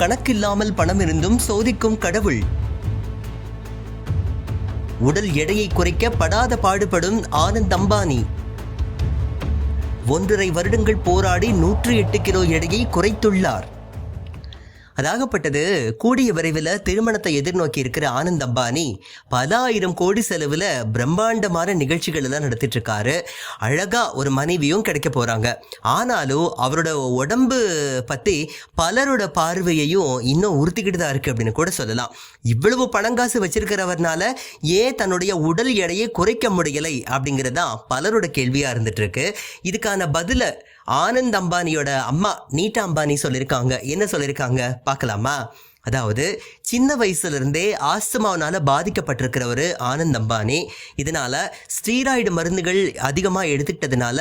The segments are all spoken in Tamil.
கணக்கில்லாமல் பணம் இருந்தும் சோதிக்கும் கடவுள். உடல் எடையை குறைக்க படாத பாடுபடும் ஆனந்த் அம்பானி. ஒன்றரை வருடங்கள் போராடி நூற்றி எட்டு கிலோ எடையை குறைத்துள்ளார். அதாகப்பட்டது கூடிய விரைவில் திருமணத்தை எதிர்நோக்கி இருக்கிற ஆனந்த் அம்பானி பல ஆயிரம் கோடி செலவில் பிரம்மாண்டமான நிகழ்ச்சிகள் எல்லாம் நடத்திட்டு இருக்காரு அழகா ஒரு மனைவியும் கிடைக்க போறாங்க. ஆனாலும் அவரோட உடம்பு பத்தி பலரோட பார்வையையும் இன்னும் உறுத்திக்கிட்டு தான் இருக்கு அப்படின்னு கூட சொல்லலாம். இவ்வளவு பணங்காசு வச்சிருக்கிறவர்னால ஏன் தன்னுடைய உடல் எடையை குறைக்க முடியலை அப்படிங்கிறது தான் பலரோட கேள்வியா இருந்துட்டு இருக்கு இதுக்கான பதில ஆனந்த் அம்பானியோட அம்மா நீட்டா அம்பானி சொல்லியிருக்காங்க. என்ன சொல்லியிருக்காங்க? பார்க்கலாமா? அதாவது சின்ன வயசுலேருந்தே ஆஸ்துமாவனால் பாதிக்கப்பட்டிருக்கிறவர் ஆனந்த் அம்பானி. இதனால் ஸ்டீராய்டு மருந்துகள் அதிகமாக எடுத்துக்கிட்டதுனால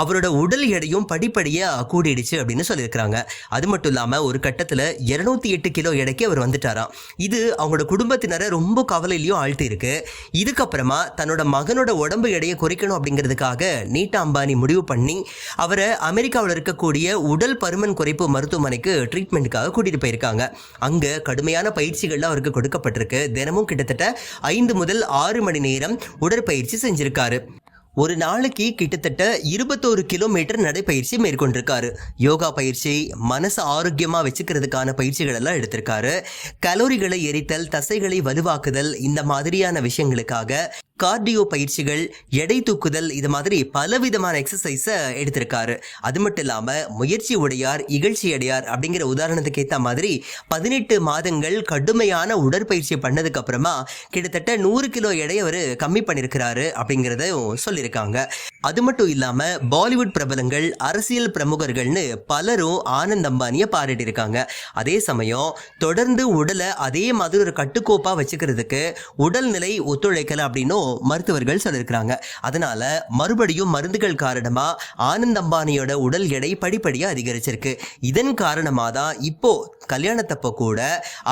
அவரோட உடல் எடையும் படிப்படியாக கூடிடுச்சு அப்படின்னு சொல்லியிருக்கிறாங்க. அது மட்டும் இல்லாமல் ஒரு கட்டத்தில் இருநூத்தி எட்டு கிலோ எடைக்கு அவர் வந்துட்டாராம். இது அவங்களோட குடும்பத்தினரை ரொம்ப கவலையிலையும் ஆழ்த்தியிருக்கு. இதுக்கப்புறமா தன்னோட மகனோட உடம்பு எடையை குறைக்கணும் அப்படிங்கிறதுக்காக நீட்டா அம்பானி முடிவு பண்ணி அவரை அமெரிக்காவில் இருக்கக்கூடிய உடல் பருமன் குறைப்பு மருத்துவமனைக்கு ட்ரீட்மெண்ட்டுக்காக கூட்டிகிட்டு போயிருக்காங்க. அங்கே கடுமையான பயிற்சிகள்லாம் அவருக்கு கொடுக்கப்பட்டிருக்கு. தினமும் கிட்டத்தட்ட ஐந்து முதல் ஆறு மணி நேரம் உடற்பயிற்சி செஞ்சிருக்காரு. ஒரு நாளைக்கு கிட்டத்தட்ட இருபத்தோரு கிலோமீட்டர் நடைப்பயிற்சி மேற்கொண்டிருக்காரு. யோகா பயிற்சி மனசு ஆரோக்கியமாக வச்சுக்கிறதுக்கான பயிற்சிகள் எல்லாம் எடுத்திருக்காரு. கலோரிகளை எரித்தல் தசைகளை வலுவாக்குதல் இந்த மாதிரியான விஷயங்களுக்காக கார்டியோ பயிற்சிகள் எடை தூக்குதல் இது மாதிரி பலவிதமான எக்ஸசைஸை எடுத்திருக்காரு. அது மட்டும் இல்லாமல் முயற்சி உடையார் இகழ்ச்சி அடையார் அப்படிங்கிற உதாரணத்துக்கு ஏற்ற மாதிரி பதினெட்டு மாதங்கள் கடுமையான உடற்பயிற்சி பண்ணதுக்கு அப்புறமா கிட்டத்தட்ட நூறு கிலோ எடையை அவர் கம்மி பண்ணியிருக்கிறாரு அப்படிங்கிறதையும் சொல்லியிருக்காங்க. அது மட்டும் இல்லாம பாலிவுட் பிரபலங்கள் அரசியல் பிரமுகர்கள்னு பலரும் ஆனந்த் அம்பானியை பாராட்டியிருக்காங்க அதே சமயம் தொடர்ந்து உடலை அதே மாதிரி ஒரு கட்டுக்கோப்பா வச்சுக்கிறதுக்கு உடல்நிலை ஒத்துழைக்கல அப்படின்னும் மருத்துவர்கள் சொல்லியிருக்கிறாங்க. அதனால மறுபடியும் மருந்துகள் காரணமா ஆனந்த் அம்பானியோட உடல் எடை படிப்படியா அதிகரிச்சிருக்கு. இதன் காரணமா தான் இப்போ கல்யாணத்தப்போ கூட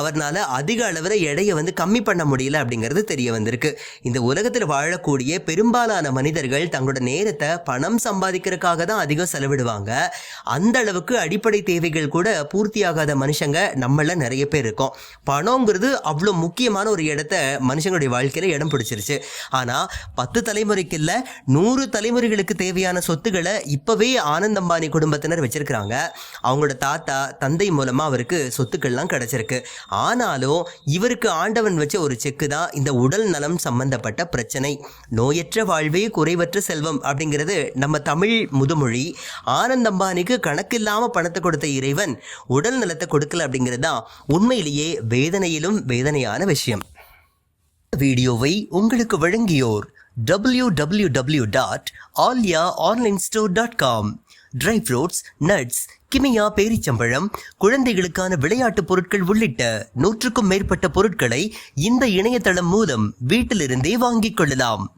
அவர்னால அதிக அளவில் எடையை வந்து கம்மி பண்ண முடியல அப்படிங்கிறது தெரிய வந்திருக்கு. இந்த உலகத்தில் வாழக்கூடிய பெரும்பாலான மனிதர்கள் தங்களோட நேரத்தை பணம் சம்பாதிக்கிறதுக்காக தான் அதிகம் செலவிடுவாங்க. அந்த அளவுக்கு அடிப்படை தேவைகள் கூட பூர்த்தியாகாத மனுஷங்க நம்மள நிறைய பேர் இருக்கோம். பணங்கிறது அவ்வளோ முக்கியமான ஒரு இடத்த மனுஷங்களுடைய வாழ்க்கையில் இடம் பிடிச்சிருச்சு. ஆனால் பத்து தலைமுறைக்கு இல்லை நூறு தலைமுறைகளுக்கு தேவையான சொத்துக்களை இப்போவே ஆனந்த் அம்பானி குடும்பத்தினர் வச்சிருக்கிறாங்க. அவங்களோட தாத்தா தந்தை மூலமாக அவருக்கு சொத்துக்கள்லாம் கிடச்சிருக்கு. ஆனாலும் இவருக்கு ஆண்டவன் வச்ச ஒரு செக்கு தான் இந்த உடல் நலம் சம்பந்தப்பட்ட பிரச்சனை. நோயற்ற வாழ்வே குறைவற்ற செல்வம் அப்படிங்கிறது நம்ம தமிழ் முதுமொழி. ஆனந்த் அம்பானிக்கு கணக்கில்லாம பணத்தை கொடுத்த இறைவன் உடல் நலத்தை கொடுக்கல அப்படிங்கிறது தான் உண்மையிலேயே வேதனையிலும் வேதனையான விஷயம். வீடியோவை உங்களுக்கு வழங்கியோர் W W W dot Aalya online store dot com dry fruits nuts Kimia பேரிச்சம்பழம் குழந்தைகளுக்கான விளையாட்டுப் பொருட்கள் உள்ளிட்ட நூற்றுக்கும் மேற்பட்ட பொருட்களை இந்த இணையதளம் மூலம் வீட்டிலிருந்தே வாங்கிக் கொள்ளலாம்.